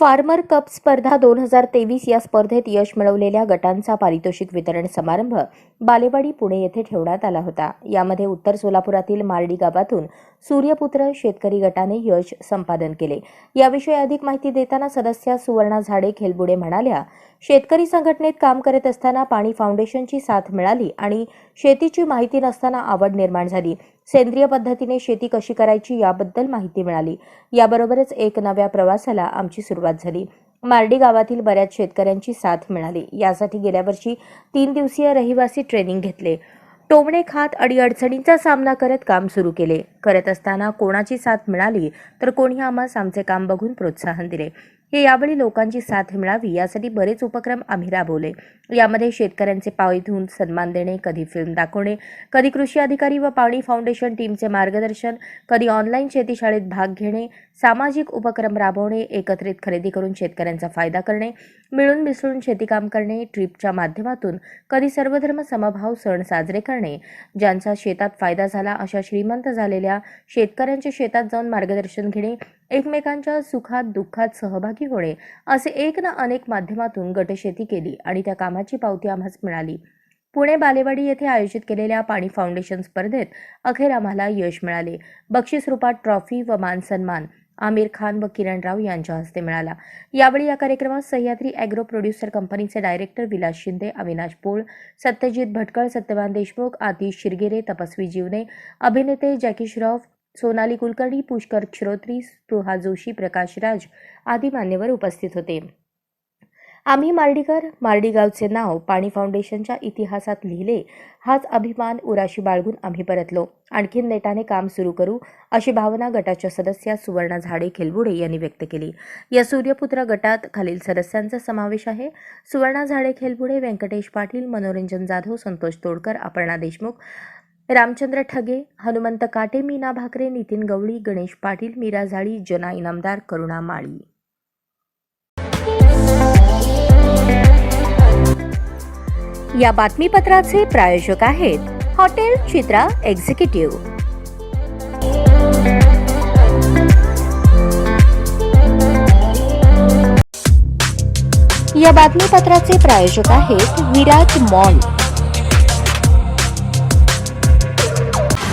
Farmer cup स्पर्धा दोन हजार तेवीस या स्पर्धेत यश मिळवलेल्या गटांचा पारितोषिक वितरण समारंभ बालेवाडी पुणे येथे ठेवण्यात आला होता. यामध्ये उत्तर सोलापुरातील मार्डी गावातून सूर्यपुत्र शेतकरी गटाने यश संपादन केले. याविषयी अधिक माहिती देताना सदस्या सुवर्णा झाडे खेलबुडे म्हणाल्या शेतकरी संघटनेत काम करत असताना पाणी फाउंडेशनची साथ मिळाली आणि शेतीची माहिती नसताना आवड निर्माण झाली. सेंद्रिय पद्धतीने शेती कशी करायची याबद्दल माहिती मिळाली. याबरोबरच एक नव्या प्रवासाला आमची सुरुवात झाली. मार्डी गावातील बऱ्याच शेतकऱ्यांची साथ मिळाली. यासाठी गेल्या वर्षी तीन दिवसीय रहिवासी ट्रेनिंग घेतले. टोमणे खात अडीअडचणींचा सामना करत काम सुरू केले. करत असताना कोणाची साथ मिळाली तर कोणी आम्हास आमचे काम बघून प्रोत्साहन दिले. हे यावेळी लोकांची साथ मिळावी यासाठी बरेच उपक्रम आम्ही राबवले. यामध्ये शेतकऱ्यांचे पाय धुवून सन्मान देणे कधी फिल्म दाखवणे कधी कृषी अधिकारी व पाणी फाउंडेशन टीमचे मार्गदर्शन कधी ऑनलाईन शेतीशाळेत भाग घेणे सामाजिक उपक्रम राबवणे एकत्रित खरेदी करून शेतकऱ्यांचा फायदा करणे मिळून मिसळून शेतीकाम करणे ट्रिपच्या माध्यमातून कधी सर्वधर्म समभाव सण साजरे करणे ज्यांचा शेतात फायदा झाला अशा श्रीमंत झालेल्या शेतकऱ्यांच्या शेतात जाऊन मार्गदर्शन घेणे एकमेकांच्या सुखात दुःखात सहभागी होणे असे एक ना अनेक माध्यमातून गटशेती केली आणि त्या कामाची पावती आम्हाच मिळाली. पुणे बालेवाडी येथे आयोजित केलेल्या पाणी फाउंडेशन स्पर्धेत अखेर आम्हाला यश मिळाले. बक्षीस रूपात ट्रॉफी व मान सन्मान आमिर खान व किरण राव यांच्या हस्ते मिळाला. यावेळी या कार्यक्रमात सह्याद्री ॲग्रो प्रोड्युसर कंपनीचे डायरेक्टर विलास शिंदे अविनाश पोळ सत्यजित भटकळ सत्यवान देशमुख आतिश शिरगिरे तपस्वी जीवने अभिनेते जॅकी श्रॉफ सोनाली कुलकर्णी पुष्कर श्रोत्री स्पृहा जोशी प्रकाश राज आदी मान्यवर उपस्थित होते. आम्ही मार्डीकर मार्डीगावचे नाव पाणी फाउंडेशनच्या इतिहासात लिहिले हाच अभिमान उराशी बाळगून आम्ही परतलो. आणखीन नेटाने काम सुरू करू अशी भावना गटाच्या सदस्या सुवर्णा झाडे खेलबुडे यांनी व्यक्त केली. या सूर्यपुत्र गटात खालील सदस्यांचा समावेश आहे. सुवर्णा झाडे खेलबुडे व्यंकटेश पाटील मनोरंजन जाधव संतोष तोडकर अपर्णा देशमुख रामचंद्र ठगे हनुमंत काटे मीना भाकरे नितीन गवळी गणेश पाटील मीरा जाळी जना इनामदार करुणा माळी. या बातमीपत्राचे प्रायोजक आहेत हॉटेल चित्रा एक्झिक्युटिव्ह. या बातमीपत्राचे प्रायोजक आहेत विराज मॉल.